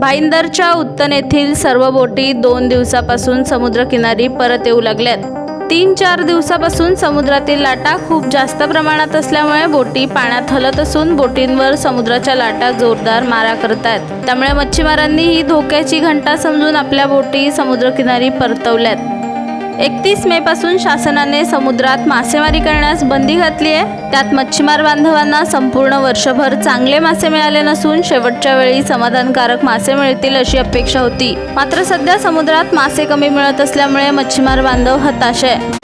भाईंदरच्या उत्तन येथील सर्व बोटी दोन दिवसापासून समुद्रकिनारी परत येऊ लागल्यात. तीन चार दिवसापासून समुद्रातील लाटा खूप जास्त प्रमाणात असल्यामुळे बोटी पाण्यात हलत असून बोटींवर समुद्राच्या लाटा जोरदार मारा करत आहेत त्यामुळे मच्छीमारांनी ही धोक्याची घंटा समजून आपल्या बोटी समुद्रकिनारी परतवल्यात. एकतीस मे पासून शासनाने समुद्रात मासेमारी करण्यास बंदी घातली आहे. त्यात मच्छीमार बांधवांना संपूर्ण वर्षभर चांगले मासे मिळाले नसून शेवटच्या वेळी समाधानकारक मासे मिळतील अशी अपेक्षा होती. मात्र सध्या समुद्रात मासे कमी मिळत असल्यामुळे मच्छीमार बांधव हताश आहे.